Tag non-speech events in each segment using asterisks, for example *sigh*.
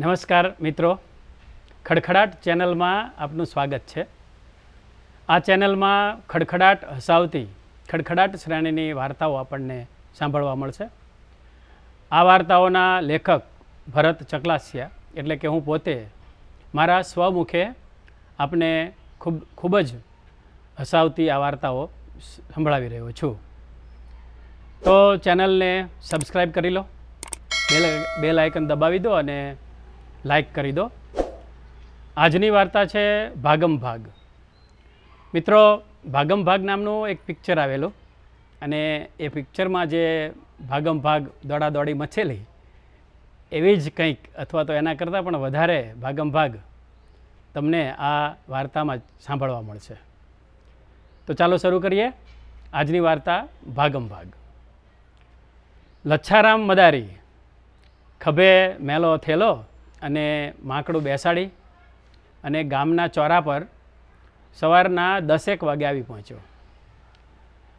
નમસ્કાર મિત્રો. ખડખડાટ ચેનલમાં આપનું સ્વાગત છે. આ ચેનલમાં ખડખડાટ હસાવતી, ખડખડાટ શ્રેણીની વાર્તાઓ આપણને સાંભળવા મળશે. આ વાર્તાઓના લેખક ભરત ચકલાસિયા, એટલે કે હું પોતે, મારા સ્વમુખે આપને ખૂબ ખૂબ જ હસાવતી આ વાર્તાઓ સંભળાવી રહ્યો છું. તો ચેનલને સબસ્ક્રાઈબ કરી લો, બેલ બેલ આઇકન દબાવી દો અને લાઈક કરી દો. આજની વાર્તા છે ભાગમ ભાગ. મિત્રો, ભાગમ ભાગ નામનું એક પિક્ચર આવેલું અને એ પિક્ચરમાં જે ભાગમ ભાગ દોડાદોડી મચેલી, એવી જ કંઈક અથવા તો એના કરતાં પણ વધારે ભાગમ ભાગ તમને આ વાર્તામાં સાંભળવા મળશે. તો ચાલો શરૂ કરીએ આજની વાર્તા ભાગમ ભાગ. લચ્છારામ મદારી, ખભે મેલો થેલો અને માકડું બેસાડી અને ગામના ચોરા પર સવારના દસેક વાગે આવી પહોંચ્યો.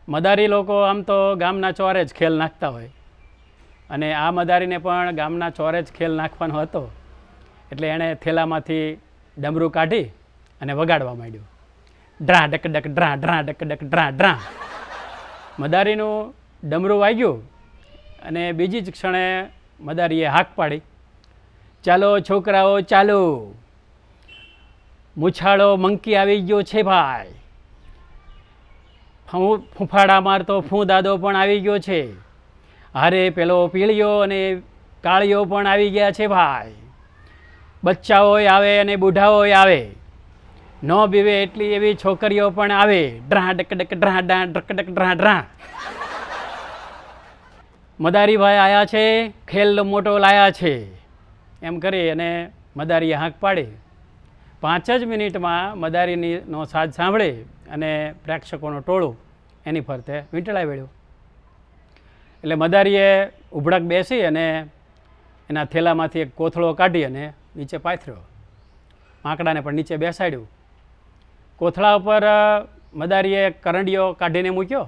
મદારી લોકો આમ તો ગામના ચોરે જ ખેલ નાખતા હોય. અને આ મદારીને પણ ગામના ચોરે જ ખેલ નાખવાનો હતો. એટલે એણે થેલામાંથી ડમરું કાઢી અને વગાડવા માંડ્યું. ડ્રા ડક ડક ડ્રા ડ્રા ડક ડક ડ્રા ડ્રા. મદારીનું ડમરું વાગ્યું અને બીજી જ ક્ષણે મદારીએ હાક પાડી. ચાલો છોકરાઓ, ચાલો. મૂછાળો મંકી આવી ગયો છે ભાઈ. ફૂ, ફૂંફાડા મારતો ફૂ દાદો પણ આવી ગયો છે. હારે પેલો પીળિયો અને કાળિયો પણ આવી ગયા છે ભાઈ. બચ્ચાઓય આવે અને બુઢાઓય આવે. ન બીવે એટલી એવી છોકરીઓ પણ આવે. ડ્રા, ડક ડક, ડ્રા ડ્રા, ડક ડક, ડ્રા ડ્રા. મદારીભાઈ આવ્યા છે, ખેલ મોટો લાયા છે. એમ કરી અને મદારીએ હાંક પાડી. પાંચ જ મિનિટમાં મદારીનીનો સાજ સાંભળી અને પ્રેક્ષકોનો ટોળું એની ફરતે વીંટળાઈ વળ્યું. એટલે મદારીએ ઉભડક બેસી અને એના થેલામાંથી એક કોથળો કાઢી અને નીચે પાથર્યો. માકડાને પણ નીચે બેસાડ્યું. કોથળા ઉપર મદારીએ કરંડીઓ કાઢીને મૂક્યો.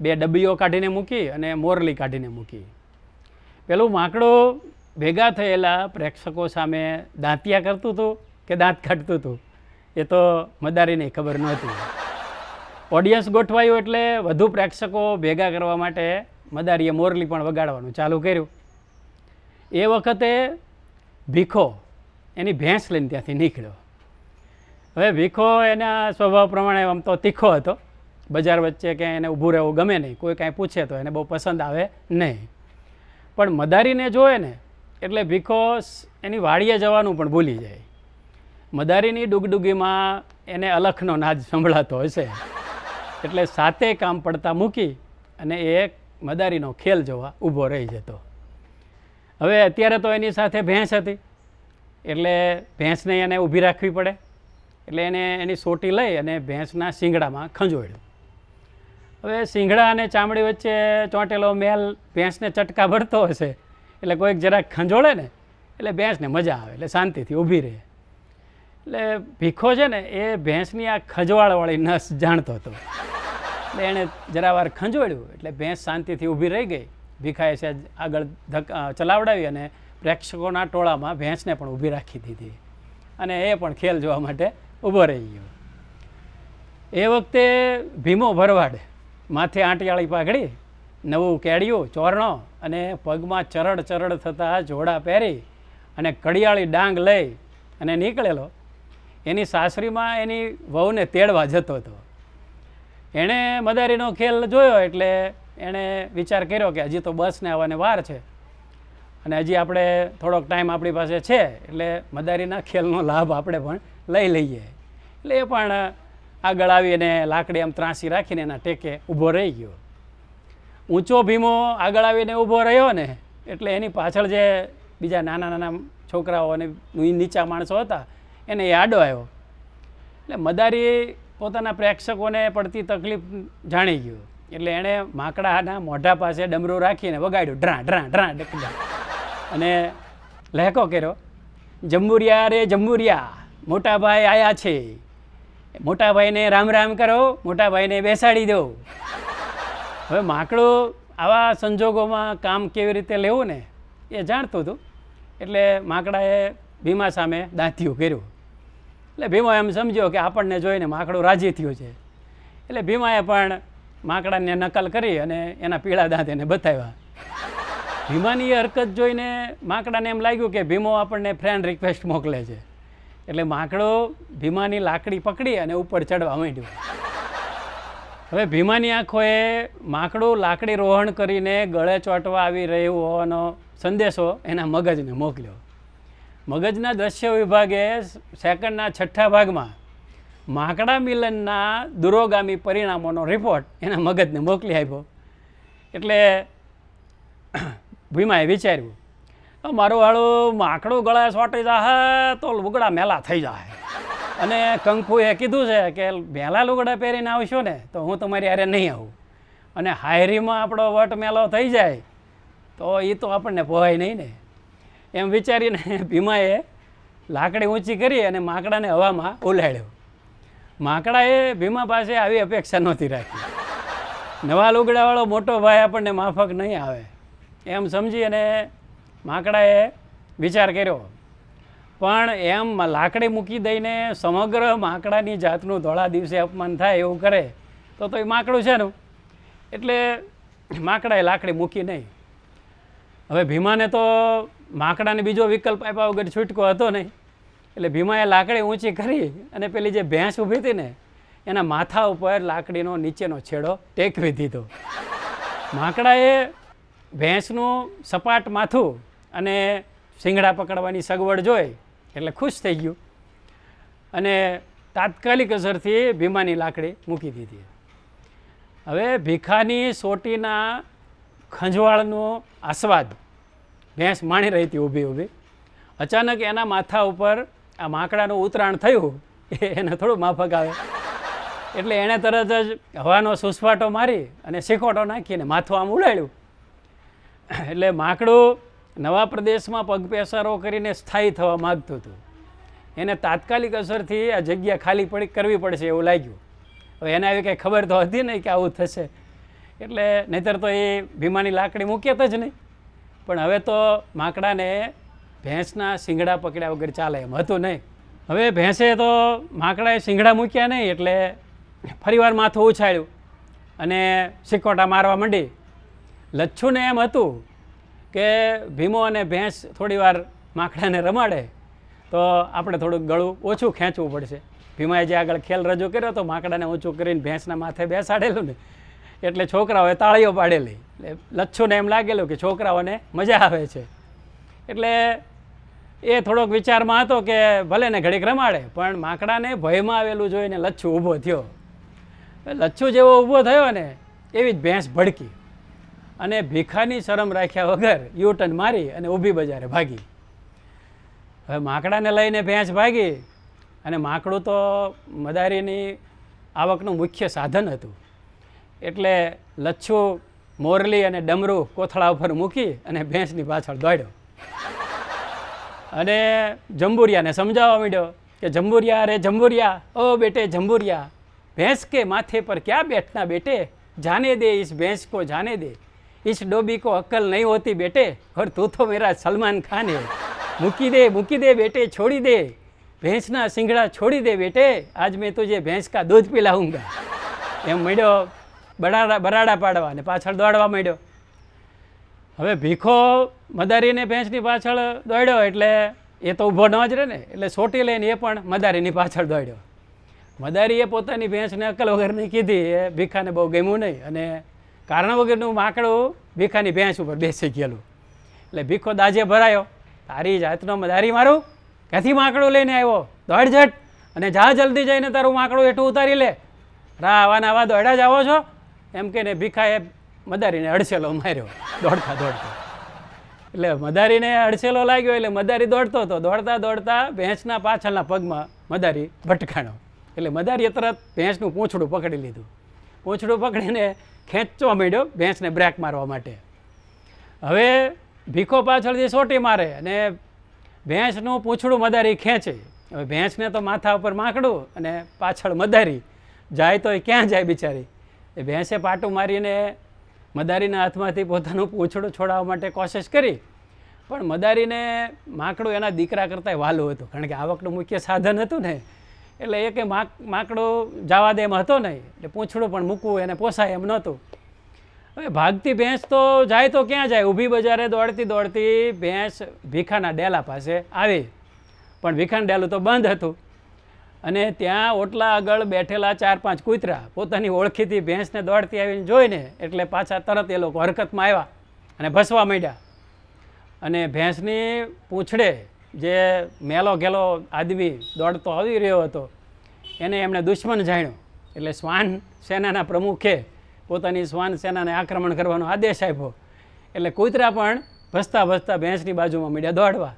બે ડબ્બીઓ કાઢીને મૂકી અને મોરલી કાઢીને મૂકી. પેલું માકડું ભેગા થયેલા પ્રેક્ષકો સામે દાંતિયા કરતું હતું કે દાંત કાઢતું હતું એ તો મદારીને ખબર નહોતી. ઓડિયન્સ ગોઠવાયું એટલે વધુ પ્રેક્ષકો ભેગા કરવા માટે મદારીએ મોરલી પણ વગાડવાનું ચાલુ કર્યું. એ વખતે ભીખો એની ભેંસ લઈને ત્યાંથી નીકળ્યો. હવે ભીખો એના સ્વભાવ પ્રમાણે આમ તો તીખો હતો. બજાર વચ્ચે ક્યાંય એને ઊભું રહેવું ગમે નહીં. કોઈ કાંઈ પૂછે તો એને બહુ પસંદ આવે નહીં. પણ મદારીને જોવે ને એટલે ભીખો એની વાડીએ જવાનું પણ ભૂલી જાય. મદારીની ડુગડુગીમાં એને અલખનો નાદ સંભળાતો હશે. એટલે સાતે કામ પડતા મૂકી અને એ મદારીનો ખેલ જોવા ઊભો રહી જતો. હવે અત્યારે તો એની સાથે ભેંસ હતી. એટલે ભેંસને એને ઊભી રાખવી પડે. એટલે એને એની સોટી લઈ અને ભેંસના શિંગડામાં ખંજોળ્યું. હવે શિંગડા અને ચામડી વચ્ચે ચોંટેલો મેલ ભેંસને ચટકા ભરતો હશે. એટલે કોઈક જરાક ખંજોળે ને, એટલે ભેંસને મજા આવે, એટલે શાંતિથી ઊભી રહે. એટલે ભીખો છે ને, એ ભેંસની આ ખંજવાળવાળી નસ જાણતો હતો. એટલે એણે જરા વાર ખંજોળ્યું, એટલે ભેંસ શાંતિથી ઊભી રહી ગઈ. ભીખાએ છે આગળ ધક ચલાવડાવી અને પ્રેક્ષકોના ટોળામાં ભેંસને પણ ઊભી રાખી દીધી. અને એ પણ ખેલ જોવા માટે ઊભો રહી ગયો. એ વખતે ભીમો ભરવાડ માથે આંટિયાળી પાઘડી નવું કેડિયું ચોરણો અને પગમાં ચરડ ચરડ થતા જોડા પહેરી અને કડિયાળી ડાંગ લઈ અને નીકળેલો. એની સાસરીમાં એની વહુને તેડવા જતો હતો. એણે મદારીનો ખેલ જોયો એટલે એણે વિચાર કર્યો કે હજી તો બસને આવવાને વાર છે. અને હજી આપણે થોડોક ટાઈમ આપણી પાસે છે એટલે મદારીના ખેલનો લાભ આપણે પણ લઈ લઈએ. એટલે એ પણ આગળ આવીને લાકડી આમ ત્રાસી રાખીને એના ટેકે ઊભો રહી ગયો. ઊંચો ભીમો આગળ આવીને ઊભો રહ્યો ને, એટલે એની પાછળ જે બીજા નાના નાના છોકરાઓ અને નીચા માણસો હતા, એને એ આડો આવ્યો. એટલે મદારી પોતાના પ્રેક્ષકોને પડતી તકલીફ જાણી ગયો. એટલે એણે માકડાના મોઢા પાસે ડમરું રાખીને વગાડ્યું, ડ્રા ડ્રા ડ્રા ડક ડક. અને લહેકો કર્યો, જંબુરિયા રે જંબુરિયા મોટાભાઈ આયા છે. મોટાભાઈને રામ રામ કરો મોટાભાઈને બેસાડી દો. હવે માકડું આવા સંજોગોમાં કામ કેવી રીતે લેવું ને એ જાણતું હતું. એટલે માકડાએ ભીમા સામે દાંતિયું કર્યું. એટલે ભીમો એમ સમજ્યો કે આપણને જોઈને માકડું રાજી થયું છે. એટલે ભીમાએ પણ માકડાને નકલ કરી અને એના પીળા દાંત એને બતાવ્યા. ભીમાની એ હરકત જોઈને માકડાને એમ લાગ્યું કે ભીમો આપણને ફ્રેન્ડ રિક્વેસ્ટ મોકલે છે. એટલે માકડો ભીમાની લાકડી પકડી અને ઉપર ચડવા માંડ્યો. હવે ભીમાની આંખોએ માકડું લાકડી રોહણ કરીને ગળે ચોંટવા આવી રહ્યું હોવાનો સંદેશો એના મગજને મોકલ્યો. મગજના દ્રશ્ય વિભાગે સેકન્ડના છઠ્ઠા ભાગમાં માકડા મિલનના દુરોગામી પરિણામોનો રિપોર્ટ એના મગજને મોકલી આપ્યો. એટલે ભીમાએ વિચાર્યું "અ, મારું વાળું માકડું ગળા ચોંટી જાહે તો લુગડા મેલા થઈ જાય અને કંકુએ કીધું છે કે ભેલા લુગડા પહેરીને આવશો ને, તો હું તમારી હારે નહીં આવું. અને હાયરીમાં આપણો વટ મેલો થઈ જાય, તો એ તો આપણને પોહાય નહીં ને. એમ વિચારીને *laughs* ભીમાએ લાકડી ઊંચી કરી અને માકડાને હવામાં ઉલાડ્યો માકડાએ ભીમા પાસે આવી અપેક્ષા નહોતી રાખી. નવા લુગડાવાળો મોટો ભાઈ આપણને માફક નહીં આવે. એમ સમજી અને માકડાએ વિચાર કર્યો પણ એમ લાકડી મૂકી દઈને સમગ્ર માકડાની જાતનું ધોળા દિવસે અપમાન થાય એવું કરે, તો તો એ માકડું છે ને. એટલે માકડાએ લાકડી મૂકી નહીં. હવે ભીમાને તો માકડાને બીજો વિકલ્પ આપ્યા વગર છૂટકો હતો નહીં. એટલે ભીમાએ લાકડી ઊંચી કરી અને પેલી જે ભેંસ ઊભી હતી ને, એના માથા ઉપર લાકડીનો નીચેનો છેડો ટેકવી દીધો. માકડાએ ભેંસનું સપાટ માથું અને શિંગડા પકડવાની સગવડ જોઈ એટલે ખુશ થઈ ગયું. અને તાત્કાલિક અસરથી ભીમાની લાકડી મૂકી દીધી. હવે ભીખાની સોટીના ખંજવાળનો આસ્વાદ ભેંસ માણી રહી હતી ઊભી ઊભી. અચાનક એના માથા ઉપર આ માકડાનું ઉતરાણ થયું એને થોડું માફક આવે. એટલે એણે તરત જ હવાનો સુસવાટો મારી અને શીખોટો નાખીને માથું આમ ઉડાડ્યું. એટલે માકડું નવા પ્રદેશમાં પગપેસારો કરીને સ્થાયી થવા માગતું હતું. એને તાત્કાલિક અસરથી આ જગ્યા ખાલી પડી કરવી પડશે એવું લાગ્યું. હવે એને આવી કંઈ ખબર તો હતી નહીં કે આવું થશે. એટલે નહીતર તો એ ભીમાની લાકડી મૂકેત જ નહીં. પણ હવે તો માકડાને ભેંસના શિંગડા પકડ્યા વગર ચાલે એમ હતું નહીં. હવે ભેંસે તો માકડાએ શિંગડા મૂક્યા નહીં એટલે ફરીવાર માથું ઉછાળ્યું અને સિકોટા મારવા માંડી. લચ્છુને એમ હતું કે ભીમો અને ભેંસ થોડીવાર માખડાને રમાડે, તો આપણે થોડુંક ગળું ઓછું ખેંચવું પડશે. ભીમાએ જે આગળ ખેલ રજૂ કર્યો તો માકડાને ઊંચું કરીને ભેંસના માથે બેસાડેલું ને. એટલે છોકરાઓએ તાળીઓ પાડેલી. એટલે લચ્છુને એમ લાગેલું કે છોકરાઓને મજા આવે છે. એટલે એ થોડોક વિચારમાં હતો કે ભલે ને ઘડીક રમાડે, પણ માકડાને ભયમાં આવેલું જોઈને લચ્છુ ઊભો થયો. લચ્છુ જેવો ઊભો થયો ને, એવી જ ભેંસ ભડકી. અને ભીખાની શરમ રાખ્યા વગર યુટર્ન મારી અને ઊભી બજારે ભાગી. હવે માકડાને લઈને ભેંસ ભાગી અને માકડું તો મદારીની આવકનું મુખ્ય સાધન હતું. એટલે લચ્છુ, મોરલી અને ડમરું કોથળા ઉપર મૂકી અને ભેંસની પાછળ દોડ્યો. અને જંબુરિયાને સમજાવવા માંડ્યો કે, જંબુરિયા રે જંબુરિયા, ઓ બેટે જંબુરિયા, ભેંસ કે માથે પર ક્યાં બેઠના બેટે? જાને દે ઇસ ભેંસ કો જાને દે. इस डोबी को अक्ल नहीं होती बेटे और तू तो मेरा सलमान खान है मुकी दे मुकी दे बेटे छोड़ी दे भैंस ना सिंगड़ा छोड़ी दे बेटे आज मैं तुझे भैंस का दूध पिलाऊंगा એમ મળ્યો બરાડા બરાડા પાડવા અને પાછળ દોડવા માંડ્યો હવે ભીખો મદારીને ભેંસની પાછળ દોડ્યો એટલે એ તો ઊભો ન જ રહે ને એટલે સોટી લઈને એ પણ મદારીની પાછળ દોડ્યો મદારીએ પોતાની ભેંસને અકલ વગરની કીધી એ ભીખાને બહુ ગમ્યું નહીં અને કારણ વગરનું માકડું ભીખાની ભેંસ ઉપર બેસી ગયેલું. એટલે ભીખો દાજે ભરાયો. તારી જાતનો મદારી મારું ક્યાંથી માકડું લઈને આવ્યો? દોડ ઝટ અને જા જલ્દી જઈને તારું માકડું હેઠું ઉતારી લે. રા, આવા આવા દોડ્યા જ આવો છો? એમ કહીને ભીખાએ મદારીને અડસેલો માર્યો. દોડતા દોડતા. એટલે મદારીને અડસેલો લાગ્યો એટલે મદારી દોડતો હતો. દોડતા દોડતા ભેંસના પાછળના પગમાં મદારી ભટકાણો. એટલે મદારીએ તરત ભેંસનું પૂંછડું પકડી લીધું. પૂંછડું પકડીને ખેંચવા માંડ્યો ભેંસને બ્રેક મારવા માટે. હવે ભીખો પાછળથી સોટી મારે અને ભેંસનું પૂંછડું મદારી ખેંચે. હવે ભેંસને તો માથા ઉપર માકડું અને પાછળ મદારી. જાય તો એ ક્યાં જાય બિચારી? એ ભેંસે પાટું મારીને મદારીના હાથમાંથી પોતાનું પૂંછડું છોડાવવા માટે કોશિશ કરી. પણ મદારીને માકડું એના દીકરા કરતાંય વાલું હતું. કારણ કે આવકનું મુખ્ય સાધન હતું ને. એટલે એ કે માક, માકડું જવા દે એમ હતો નહીં. એટલે પૂંછડું પણ મૂકવું એને પોસાય એમ નહોતું. હવે ભાગતી ભેંસ તો જાય તો ક્યાં જાય? ઊભી બજારે દોડતી દોડતી ભેંસ ભીખાના ડેલા પાસે આવી. પણ ભીખાનું ડેલું તો બંધ હતું. અને ત્યાં ઓટલા આગળ બેઠેલા ચાર પાંચ કૂતરા પોતાની ઓળખીથી ભેંસને દોડતી આવીને જોઈને એટલે પાછા તરત એ લોકો હરકતમાં આવ્યા અને ભસવા માંડ્યા. અને ભેંસની પૂંછડે જે મેલો ગેલો આદમી દોડતો આવી રહ્યો હતો, એને એમણે દુશ્મન જાણ્યો. એટલે શ્વાન સેનાના પ્રમુખે પોતાની શ્વાન સેનાને આક્રમણ કરવાનો આદેશ આપ્યો. એટલે કૂતરા પણ ભસતા ભસતા ભેંસની બાજુમાં મીડ્યા દોડવા.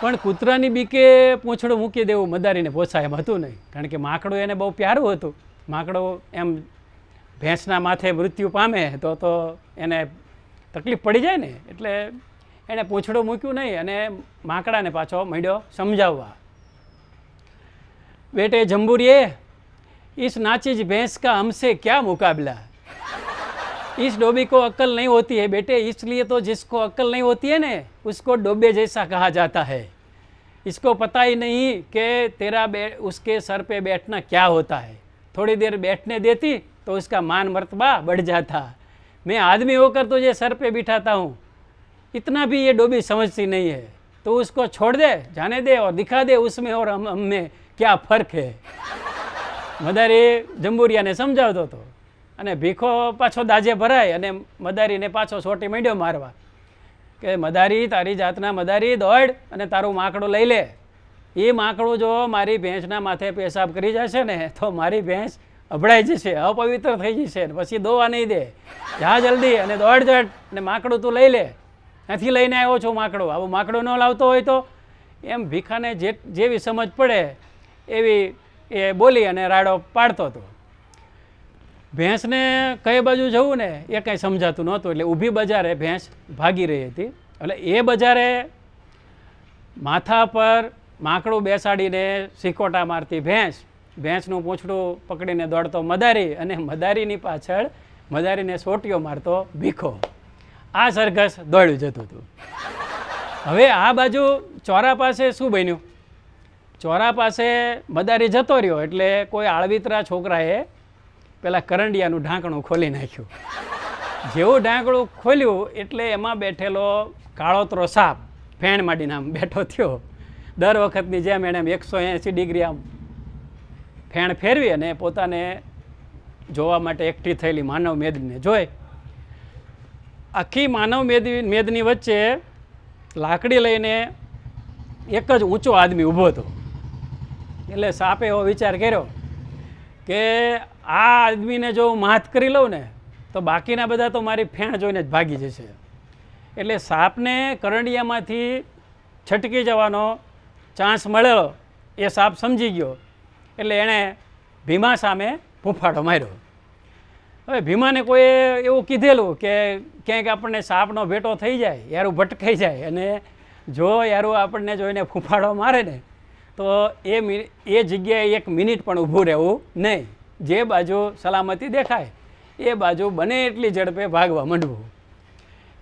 પણ કૂતરાની બીકે પૂંછડું મૂકી દેવું મદારીને પોસાય એમ હતું નહીં. કારણ કે માકડું એને બહુ પ્યારું હતું. માકડું એમ ભેંસના માથે મૃત્યુ પામે તો તો એને તકલીફ પડી જાય ને. એટલે एने पूछड़ो મૂક્યું नहीं અને ने पाचो મળ્યો समझा बेटे જંબુરીએ इस नाचिज भैंस का हमसे क्या मुकाबला इस डोबी को अक्ल नहीं होती है बेटे इसलिए तो जिसको अक्ल नहीं होती है ना उसको डोबे जैसा कहा जाता है इसको पता ही नहीं कि तेरा बे उसके सर पे बैठना क्या होता है थोड़ी देर बैठने देती तो उसका मान मरतबा बढ़ जाता मैं आदमी होकर तुझे सर पे बिठाता हूँ इतना भी ये डोबी समझती नहीं है तो उसको छोड़ दे जाने दे और दिखा दे उसमें और हम हम में क्या ફર્ક હે મદારી જંબુરિયાને સમજાવતો હતો અને ભીખો પાછો દાજે ભરાય અને મદારીને પાછો સોટી માંડ્યો મારવા કે મદારી તારી જાતના મદારી દોડ અને તારું માકડું લઈ લે એ માકડું જો મારી ભેંસના માથે પેશાબ કરી જશે ને તો મારી ભેંસ અભડાઈ જશે અપવિત્ર થઈ જશે ને પછી દોવા નહીં દે જા જલ્દી અને દોડ જડ અને માકડું તું લઈ લે નથી લઈને આવ્યો છું માકડો. આવો માકડો ન લાવતો હોય તો એમ ભીખાને જે જેવી સમજ પડે એવી એ બોલી અને રાડો પાડતો હતો. ભેંસને કઈ બાજુ જવું ને એ કંઈ સમજાતું નહોતું એટલે ઊભી બજારે ભેંસ ભાગી રહી હતી. એટલે એ બજારે માથા પર માકડું બેસાડીને સિકોટા મારતી ભેંસ, ભેંસનું પૂંછડું પકડીને દોડતો મદારી અને મદારીની પાછળ મદારીને સોટીઓ મારતો ભીખો. આ સરઘસ દોડ્યું જતું હતું. હવે આ બાજુ ચોરા પાસે શું બન્યું? ચોરા પાસે મદારી જતો રહ્યો એટલે કોઈ આળવિતરા છોકરાએ પેલા કરંડિયાનું ઢાંકણું ખોલી નાખ્યું. જેવું ઢાંકણું ખોલ્યું એટલે એમાં બેઠેલો કાળોતરો સાપ ફેણ માંડીને આમ બેઠો થયો. દર વખતની જેમ એણે એકસો એંસી ડિગ્રી આમ ફેણ ફેરવી અને પોતાને જોવા માટે એકઠી થયેલી માનવ મેદને જોઈ. આખી માનવ મેદ મેદની વચ્ચે લાકડી લઈને એક જ ઊંચો આદમી ઊભો હતો. એટલે સાપે એવો વિચાર કર્યો કે આ આદમીને જો હું માત કરી લઉં ને, તો બાકીના બધા તો મારી ફેણ જોઈને જ ભાગી જશે. એટલે સાપને કરંડિયામાંથી છટકી જવાનો ચાન્સ મળેલો, એ સાપ સમજી ગયો. એટલે એણે ભીમા સામે ફૂફાડો માર્યો. હવે ભીમાને કોઈએ એવું કીધેલું કે ક્યાંક આપણને સાપનો ભેટો થઈ જાય, યારું ભટકાઈ જાય અને જો યારું આપણને જોઈને ફૂફાડો મારે ને, તો એ એ જગ્યાએ એક મિનિટ પણ ઊભું રહેવું નહીં. જે બાજુ સલામતી દેખાય, એ બાજુ બને એટલી ઝડપે ભાગવા માંડવું.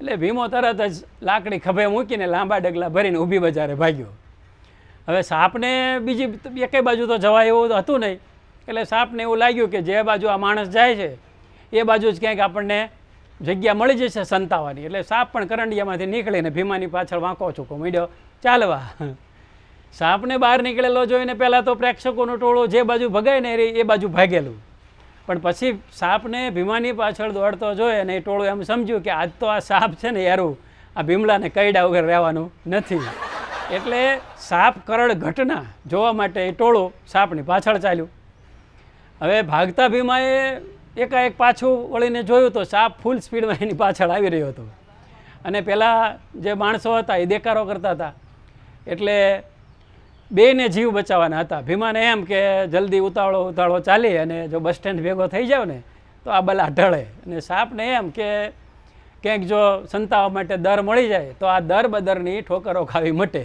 એટલે ભીમો તરત જ લાકડી ખભે મૂકીને લાંબા ડગલા ભરીને ઊભી બજારે ભાગ્યો. હવે સાપને બીજી એકેય બાજુ તો જવાય એવું હતું નહીં. એટલે સાપને એવું લાગ્યું કે જે બાજુ આ માણસ જાય છે, એ બાજુ જ ક્યાંક આપણને જગ્યા મળી જશે સંતાવાની. એટલે સાપ પણ કરંડિયામાંથી નીકળીને ભીમાની પાછળ વાંકો ચૂકો મીડ્યો. ચાલવા. સાપને બહાર નીકળેલો જોઈને પહેલાં તો પ્રેક્ષકોનું ટોળું જે બાજુ ભગાય ને એ બાજુ ભાગેલું. પણ પછી સાપને ભીમાની પાછળ દોડતો જોઈ અને એ ટોળું એમ સમજ્યું કે આજ તો આ સાપ છે ને યારું, આ ભીમલાને કઈડા વગર રહેવાનું નથી. એટલે સાપ કરડ ઘટના જોવા માટે એ ટોળું સાપની પાછળ ચાલ્યું. હવે ભાગતા ભીમાએ એકાએક પાછું વળીને જોયું તો સાપ ફૂલ સ્પીડમાં એની પાછળ આવી રહ્યો હતો. અને પહેલાં જે માણસો હતા એ દેકારો કરતા હતા. એટલે બેને જીવ બચાવવાના હતા. ભીમાને એમ કે જલ્દી ઉતાવળો ઉતાવળો ચાલી અને જો બસ સ્ટેન્ડ ભેગો થઈ જાવ ને તો આ બલા ઢળે. અને સાપને એમ કે ક્યાંક જો સંતાવા માટે દર મળી જાય તો આ દર બદરની ઠોકરો ખાવી મટે.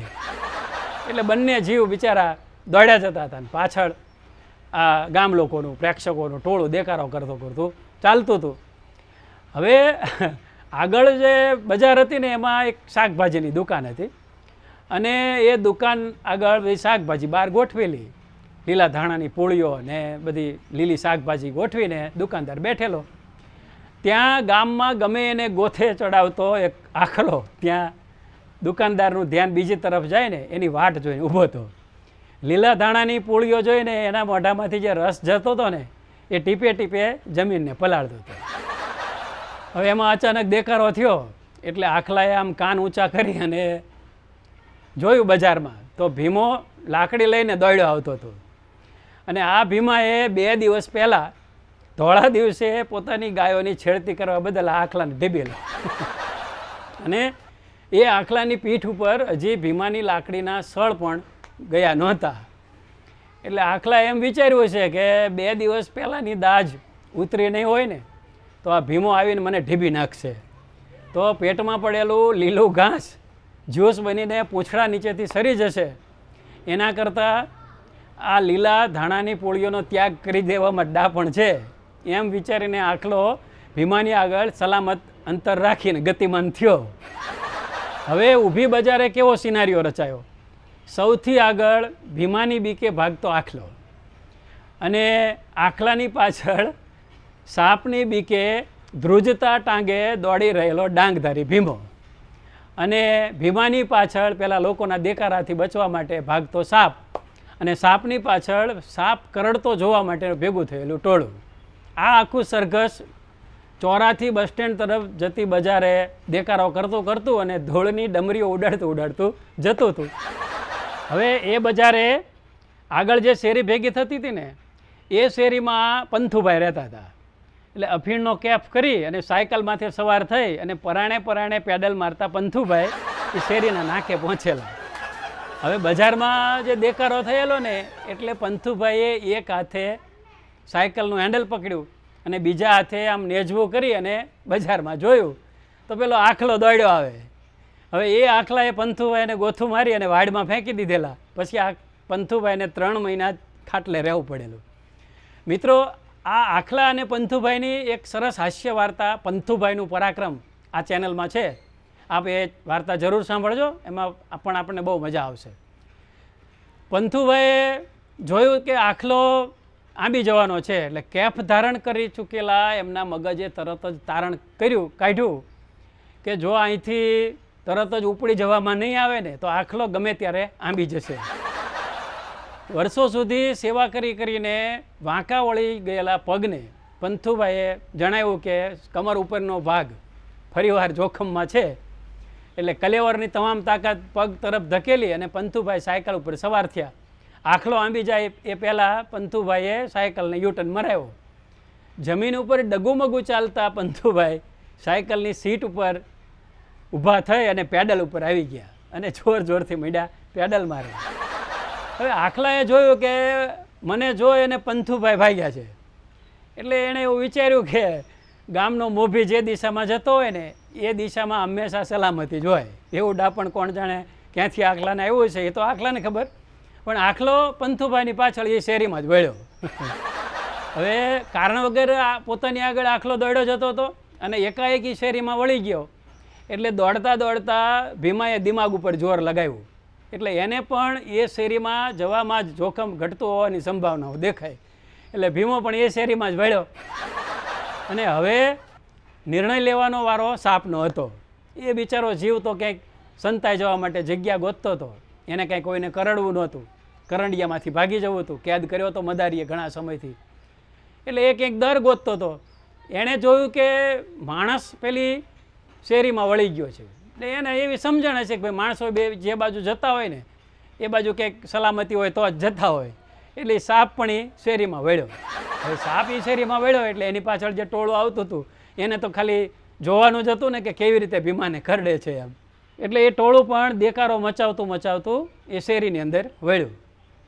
એટલે બંને જીવ બિચારા દોડ્યા જતા હતા પાછળ આ ગામ લોકોનું પ્રેક્ષકોનું ટોળું દેખાડો કરતો કરતું ચાલતું હતું. હવે *laughs* આગળ જે બજાર હતી ને એમાં એક શાકભાજીની દુકાન હતી. અને એ દુકાન આગળ બધી શાકભાજી બહાર ગોઠવેલી. લીલા ધાણાની પૂળીઓ ને બધી લીલી શાકભાજી ગોઠવીને દુકાનદાર બેઠેલો. ત્યાં ગામમાં ગમે એને ગોથે ચડાવતો એક આખલો ત્યાં દુકાનદારનું ધ્યાન બીજી તરફ જાય ને એની વાટ જોઈને ઊભો હતો. લીલા ધાણાની પૂળીઓ જોઈને એના મોઢામાંથી જે રસ જતો હતો ને, એ ટીપે ટીપે જમીનને પલાળતો હતો. હવે એમાં અચાનક દેખારો થયો, એટલે આખલાએ આમ કાન ઊંચા કરી અને જોયું બજારમાં, તો ભીમો લાકડી લઈને દોડ્યો આવતો હતો. અને આ ભીમાએ બે દિવસ પહેલાં, ધોળા દિવસે પોતાની ગાયોની છેડતી કરવા બદલ આખલાને ઢીબેલો. અને એ આખલાની પીઠ ઉપર હજી ભીમાની લાકડીના સળ પણ ગયા નહોતા. એટલે આખલા એમ વિચાર્યું છે કે બે દિવસ પહેલાંની દાજ ઉતરી નહીં હોય ને, તો આ ભીમો આવીને મને ઢીબી નાખશે. તો પેટમાં પડેલું લીલું ઘાસ જ્યુસ બનીને પૂંછડા નીચેથી સરી જશે. એના કરતાં આ લીલા ધાણાની પોળીઓનો ત્યાગ કરી દેવામાં ડાપણ છે. એમ વિચારીને આખલો ભીમાની આગળ સલામત અંતર રાખીને ગતિમાન થયો. હવે ઊભી બજારે કેવો સિનારીઓ રચાયો? સૌથી આગળ ભીમાની બીકે ભાગતો આખલો. અને આખલાની પાછળ સાપની બીકે ધ્રુજતા ટાંગે દોડી રહેલો ડાંગધારી ભીમો. અને ભીમાની પાછળ પેલા લોકોના દેકારાથી બચવા માટે ભાગતો સાપ. અને સાપની પાછળ સાપ કરડતો જોવા માટે ભેગું થયેલું ટોળું. આ આખું સરઘસ ચોરાથી બસ સ્ટેન્ડ તરફ જતી બજારે દેકારો કરતું કરતું અને ધૂળની ડમરીઓ ઉડાડતું ઉડાડતું જતું હતું. હવે એ બજારે આગળ જે શેરી ભેગી થતી હતી ને, એ શેરીમાં પંથુભાઈ રહેતા હતા. એટલે અફીણનો કેફ કરી અને સાયકલમાંથી સવાર થઈ અને પરાણે પરાણે પેડલ મારતા પંથુભાઈ એ શેરીના નાકે પહોંચેલા. હવે બજારમાં જે દેકારો થયેલો ને, એટલે પંથુભાઈએ એક હાથે સાયકલનું હેન્ડલ પકડ્યું અને બીજા હાથે આમ નેજવું કરી અને બજારમાં જોયું. તો પેલો આખલો દોડ્યો આવે. હવે એ આખલાએ પંથુભાઈને ગોથું મારી અને વાડમાં ફેંકી દીધેલા. પછી આ પંથુભાઈને ત્રણ મહિના ખાટલે રહેવું પડેલું. મિત્રો, આ આખલા અને પંથુભાઈની એક સરસ હાસ્ય વાર્તા, પંથુભાઈનું પરાક્રમ આ ચેનલમાં છે. આપ એ વાર્તા જરૂર સાંભળજો, એમાં પણ આપણને બહુ મજા આવશે. પંથુભાઈએ જોયું કે આખલો આંબી જવાનો છે, એટલે કેફ ધારણ કરી ચૂકેલા, એમના મગજે તરત જ તારણ કર્યું, કાઢ્યું કે જો અહીંથી તરત જ ઉપડી જવામાં નહીં આવે ને, તો આખલો ગમે ત્યારે આંબી જશે. વર્ષો સુધી સેવા કરી કરીને વાંકા વળી ગયેલા પગને પંથુભાઈએ જણાવ્યું કે કમર ઉપરનો ભાગ ફરીવાર જોખમમાં છે. એટલે કલેવરની તમામ તાકાત પગ તરફ ધકેલી અને પંથુભાઈ સાયકલ ઉપર સવાર થયા. આખલો આંબી જાય એ પહેલાં પંથુભાઈએ સાયકલને યુટર્ન મરાવ્યો જમીન ઉપર ડગુમગુ ચાલતા પંથુભાઈ સાયકલની સીટ ઉપર ઊભા થઈ અને પેડલ ઉપર આવી ગયા. અને જોર જોરથી મીડ્યા પેડલ મારે. હવે આખલાએ જોયું કે મને જોઈ અને પંથુભાઈ ભાગ્યા છે. એટલે એણે એવું વિચાર્યું કે ગામનો મોભી જે દિશામાં જતો હોય ને, એ દિશામાં હંમેશા સલામતી જ હોય. એવું ડાપણ કોણ જાણે ક્યાંથી આખલાને આવ્યું છે, એ તો આખલાને ખબર. પણ આખલો પંથુભાઈની પાછળ એ શેરીમાં જ વળ્યો. હવે કારણ વગર પોતાની આગળ આખલો દોડ્યો જતો હતો અને એકાએકી શેરીમાં વળી ગયો. એટલે દોડતા દોડતા ભીમાએ દિમાગ ઉપર જોર લગાવ્યું. એટલે એને પણ એ શેરીમાં જવામાં જ જોખમ ઘટતું હોવાની સંભાવનાઓ દેખાય. એટલે ભીમો પણ એ શેરીમાં જ વળ્યો. અને હવે નિર્ણય લેવાનો વારો સાપનો હતો. એ બિચારો જીવ તો ક્યાંક સંતાઈ જવા માટે જગ્યા ગોતતો હતો. એને કાંઈ કોઈને કરડવું નહોતું. કરંડિયામાંથી ભાગી જવું હતું. કેદ કર્યો હતો મદારીએ ઘણા સમયથી. એટલે એ ક્યાંક દર ગોતતો હતો. એણે જોયું કે માણસ પેલી શેરીમાં વળી ગયો છે. એટલે એને એવી સમજણ હશે કે ભાઈ માણસો બે, જે બાજુ જતા હોય ને, એ બાજુ ક્યાંક સલામતી હોય તો જ જતા હોય. એટલે સાપ પણ એ શેરીમાં વળ્યો. હવે સાપ એ શેરીમાં વળ્યો એટલે એની પાછળ જે ટોળું આવતું હતું, એને તો ખાલી જોવાનું જ હતું ને કે કેવી રીતે ભીમાને ખરડે છે એમ. એટલે એ ટોળું પણ દેકારો મચાવતું મચાવતું એ શેરીની અંદર વળ્યું.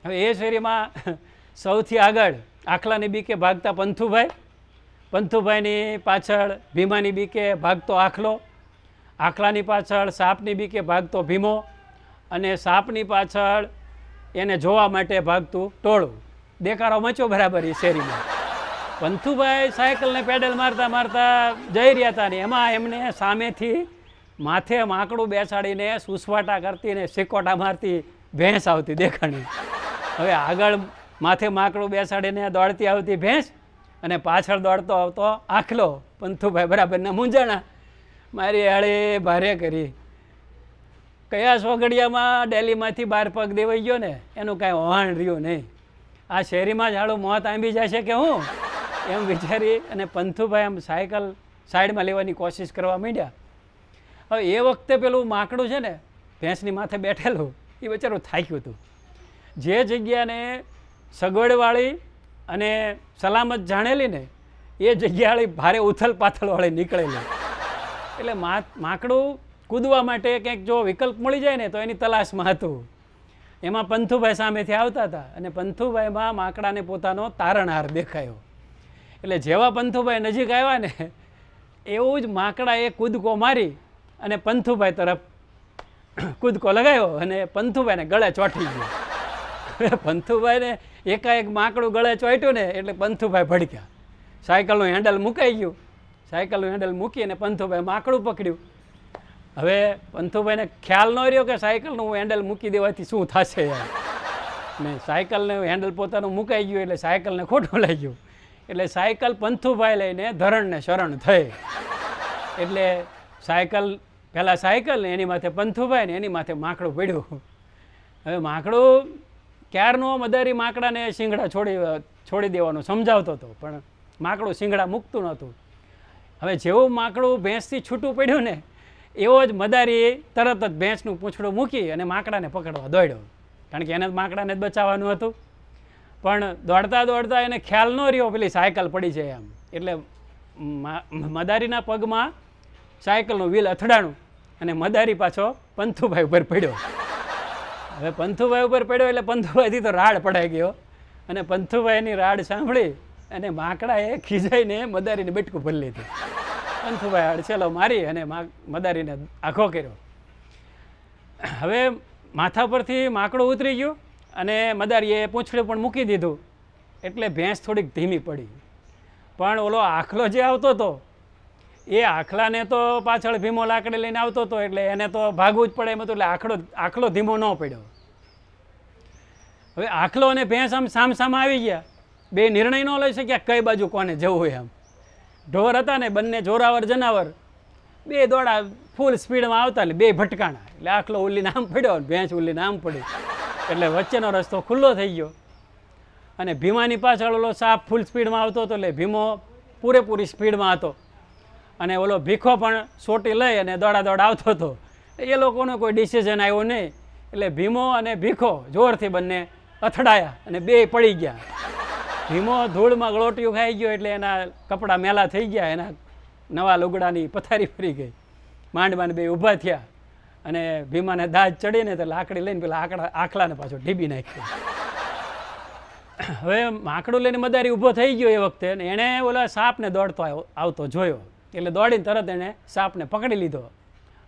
હવે એ શેરીમાં *laughs* સૌથી આગળ આખલાની બીકે ભાગતા પંથુભાઈ પંથુભાઈની પાછળ ભીમાની બીકે ભાગતો આખલો, આખલાની પાછળ સાપની બીકે ભાગતો ભીમો અને સાપની પાછળ એને જોવા માટે ભાગતું ટોળું. દેકારો મચ્યો બરાબર એ શેરીમાં. પંથુભાઈ સાયકલને પેડલ મારતા મારતા જઈ રહ્યા હતા ને એમાં એમને સામેથી માથે માકડું બેસાડીને સુસવાટા કરતી ને સિકોટા મારતી ભેંસ આવતી દેખાણી. હવે આગળ માથે માકડું બેસાડીને દોડતી આવતી ભેંસ અને પાછળ દોડતો આવતો આખલો પંથુભાઈ બરાબરના મૂંઝાણા. મારી હાળે ભારે કરી. કયા સોગડિયામાં ડેલીમાંથી બાર પગ દેવાઈ ગયો ને, એનું કાંઈ વહાણ રહ્યું નહીં. આ શેરીમાં જ હાળું મોત આંબી જશે કે હું? એમ વિચારી અને પંથુભાઈ આમ સાયકલ સાઈડમાં લેવાની કોશિશ કરવા માંડ્યા. હવે એ વખતે પેલું માકડું છે ને, ભેંસની માથે બેઠેલું, એ બચારું થાક્યું હતું. જે જગ્યાને સગવડવાળી અને સલામત જાણેલી ને એ જગ્યાવાળી ભારે ઉથલ પાથલવાળી નીકળેલી. એટલે માકડું કૂદવા માટે કંઈક જો વિકલ્પ મળી જાય ને તો એની તલાશમાં હતું. એમાં પંથુભાઈ સામેથી આવતા હતા અને પંથુભાઈમાં માકડાને પોતાનો તારણહાર દેખાયો. એટલે જેવા પંથુભાઈ નજીક આવ્યા ને, એવું જ માકડાએ કૂદકો મારી અને પંથુભાઈ તરફ કૂદકો લગાવ્યો અને પંથુભાઈને ગળે ચોંટી ગયો. પંથુભાઈને એકાએક માકડું ગળે ચોંટ્યું ને એટલે પંથુભાઈ ભડક્યા. સાયકલનું હેન્ડલ મુકાઈ ગયું. સાયકલનું હેન્ડલ મૂકીને પંથુભાઈ માકડું પકડ્યું. હવે પંથુભાઈને ખ્યાલ ન રહ્યો કે સાયકલનું હેન્ડલ મૂકી દેવાથી શું થશે ને સાયકલને હેન્ડલ પોતાનું મુકાઈ ગયું એટલે સાયકલને ખોટું લાગ્યું. એટલે સાયકલ પંથુભાઈ લઈને ધરણને શરણ થઈ. એટલે સાયકલ, પહેલાં સાયકલ ને એની માથે પંથુભાઈ ને એની માથે માકડું પડ્યું. હવે માકડું ક્યારનો મદારી માકડાને શિંગડા છોડી છોડી દેવાનું સમજાવતો હતો, પણ માકડું શિંગડા મૂકતું નહોતું. હવે જેવું માકડું ભેંસથી છૂટું પડ્યું ને, એવો જ મદારી તરત જ ભેંસનું પૂંછડું મૂકી અને માકડાને પકડવા દોડ્યો. કારણ કે એને માકડાને જ બચાવવાનું હતું. પણ દોડતા દોડતા એને ખ્યાલ ન રહ્યો, પેલી સાયકલ પડી જાય એમ. એટલે મદારીના પગમાં સાયકલનું વ્હીલ અથડાણું અને મદારી પાછો પંથુભાઈ ઉપર પડ્યો. હવે પંથુભાઈ ઉપર પડ્યો એટલે પંથુભાઈથી તો રાડ પડાઈ ગયો. અને પંથુભાઈની રાડ સાંભળી અને માકડાએ ખીજાઈને મદારીને બેટકું ભરી લીધું. પંથુભાઈ અડસેલો મારી અને મદારીને આખો કર્યો. હવે માથા પરથી માકડું ઉતરી ગયું અને મદારીએ પૂંછડું પણ મૂકી દીધું. એટલે ભેંસ થોડીક ધીમી પડી. પણ ઓલો આખલો જે આવતો હતો એ આખલાને તો પાછળ ભીમો લાકડી લઈને આવતો હતો એટલે એને તો ભાગવું જ પડે એમ હતું એટલે આખલો આખલો ધીમો ન પડ્યો. હવે આખલો અને ભેંસ આમ સામ સામ આવી ગયા. બે નિર્ણય ન લઈ શક્યા કઈ બાજુ કોને જવું હોય એમ. ઢોર હતા ને બંને જોરાવર જનાવર. બે દોડા ફૂલ સ્પીડમાં આવતા એટલે બે ભટકાણા. એટલે આખલો ઉલ્લીને આમ પડ્યો અને ભેંસ ઉલ્લીને આમ પડી. એટલે વચ્ચેનો રસ્તો ખુલ્લો થઈ ગયો. અને ભીમાની પાછળ ઓલો સાપ ફૂલ સ્પીડમાં આવતો હતો એટલે ભીમો પૂરેપૂરી સ્પીડમાં હતો. અને ઓલો ભીખો પણ સોટી લઈ અને દોડા દોડ આવતો હતો. એ લોકોનો કોઈ ડિસિઝન આવ્યો નહીં. એટલે ભીમો અને ભીખો જોરથી બંને અથડાયા અને બે પડી ગયા. ભીમો ધૂળમાં ગળોટિયું ખાઈ ગયો એટલે એના કપડાં મેલા થઈ ગયા, એના નવા લુગડાની પથારી ફરી ગઈ. માંડ માંડ બે ઊભા થયા અને ભીમાને દાજ ચડીને તો લાકડી લઈને પેલા આકડા, આખલાને પાછો ઢીબી નાખ્યો. હવે માકડું લઈને મદારી ઊભો થઈ ગયો એ વખતે એણે ઓલા સાપને દોડતો આવતો જોયો. એટલે દોડીને તરત એણે સાપને પકડી લીધો.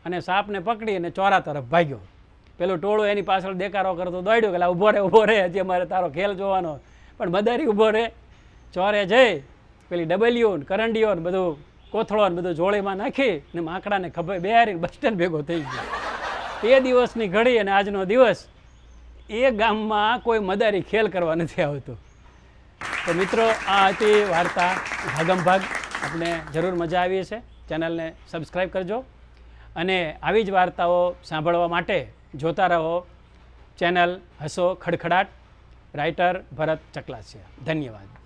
અને સાપને પકડી અને ચોરા તરફ ભાગ્યો. પેલો ટોળો એની પાછળ દેકારો કરતો દોડ્યો કે ઊભો રહે ઊભો રહે હજી અમારે તારો ખેલ જોવાનો. પણ મદારી ઊભો રહે ચોરે જઈ, પેલી ડબલ્યુ ને કરંડીઓ ને બધું કોથળો ને બધું જોળીમાં નાખી ને માકડાને ખભે બેહારી બસ સ્ટેન્ડ ભેગો થઈ ગયો. એ દિવસની ઘડી અને આજનો દિવસ એ ગામમાં કોઈ મદારી ખેલ કરવા નથી આવતું. તો મિત્રો, આ હતી વાર્તા ભાગમ ભાગ. આપણે જરૂર મજા આવી છે ચેનલને સબસ્ક્રાઈબ કરજો. અને આવી જ વાર્તાઓ સાંભળવા માટે જોતા રહો. ચેનલ હસો ખડખડાટ. રાઇટર ભરત ચકલાસિયા. ધન્યવાદ.